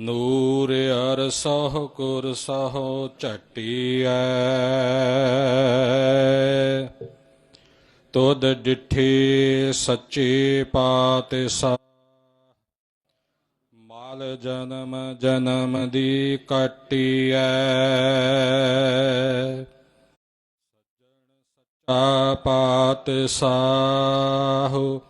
ਨੂਰ ਅਰਸਹੁ ਕੁਰ ਸਹੁ ਝਟੀਐ। ਤੁਧ ਡਿਠੇ ਸੱਚੇ ਪਾਤਸ਼ਾਹ। ਮਾਲ ਜਨਮ ਜਨਮ ਦੀ ਕਟੀਐ। ਸੱਚਾ ਪਾਤ ਪਾਤਸ਼ਾਹ।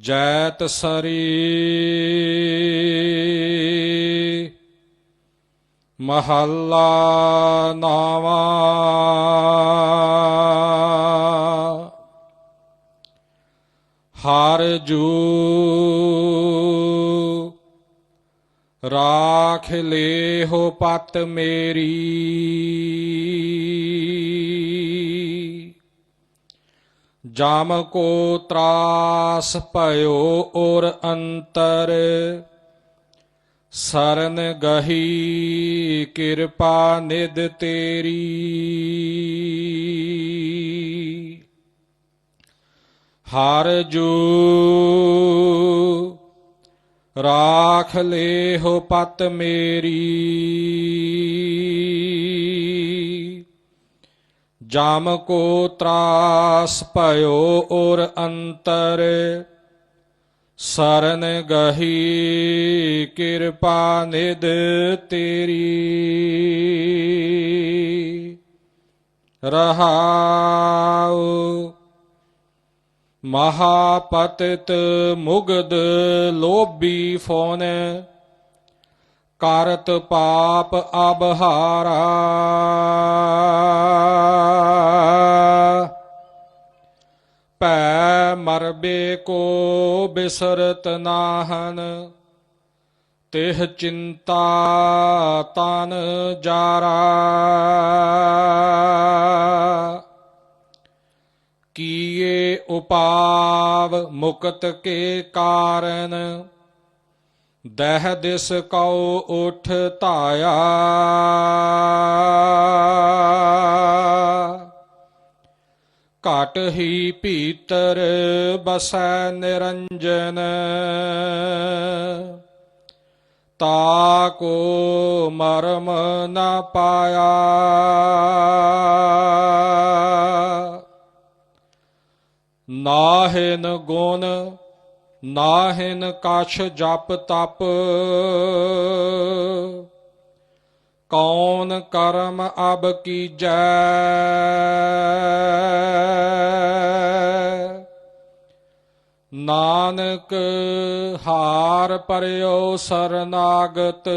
ਜੈਤ ਸਰੀ ਮਹੱਲਾ ਨਾਵਾ ਹਰ ਜੂ ਰਾਖ ਲੇਹੋ ਪਤ ਮੇਰੀ ਜਾਮ ਕੋ ਤਰਾਸ ਭਇਓ ਔਰ ਅੰਤਰ, ਸਰਨ ਗਹੀ ਕਿਰਪਾ ਨਿਦ ਤੇਰੀ। ਹਰ ਜੂ ਰਾਖ ਲੇਹੋ ਪਤ ਮੇਰੀ। ਜਮ ਕੋ ਤਰਾਸ ਭਇਓ ਔਰ ਅੰਤਰ, ਸਰਨ ਗਹੀ ਕਿਰਪਾ ਨਿਦ ਤੇਰੀ। ਰਹਾਉ ਮਹਾਪਤਿਤ ਮੁਗਦ ਲੋਭੀ ਫੋਨ, ਕਰਤ ਪਾਪ ਅਬਹਾਰਾ। ਭੈ ਮਰਬੇ ਕੋ ਬਿਸਰਤ ਨਾਹਨ, ਤਿਹ ਚਿੰਤਾ ਤਨ ਜਾਰਾ। ਕੀਏ ਉਪਾਵ ਮੁਕਤ ਕੇ ਕਾਰਨ, ਦਹਿ ਦਿਸ ਕਉ ਉਠ ਧਾਇਆ। ਘਟ ਹੀ ਭੀਤਰ ਬਸੈ ਨਿਰੰਜਨ। ਤਾ ਕੋ ਮਰਮ ਨਾ ਪਾਇਆ। ਨਾਹਿਨ ਗੁਣ, ਨਾਹਿਨ ਕਛ ਜਪ ਤਪ। ਕੌਣ ਕਰਮ ਅਬ ਕੀਜੈ? ਨਾਨਕ ਹਾਰ ਪਰਿਓ ਸਰਨਾਗਤ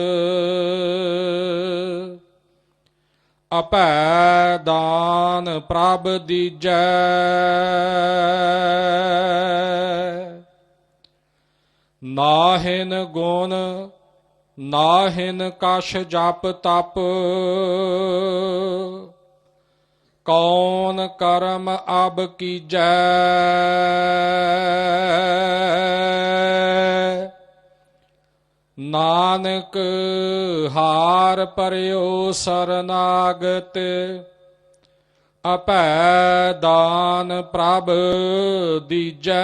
ਅਪੈ ਦਾਨ ਪ੍ਰਭ ਦੀਜੈ। ਨਾਹਿਨ ਗੁਣ ਨਾਹਿਨ ਕਛ ਜਪ ਤਪ, ਕੌਣ ਕਰਮ ਅਬ ਕੀਜੈ? ਨਾਨਕ ਹਾਰ ਪਰਿਓ ਸਰਨਾਗਤ, ਅਪੈ ਦਾਨ ਪ੍ਰਭ ਦੀਜੈ।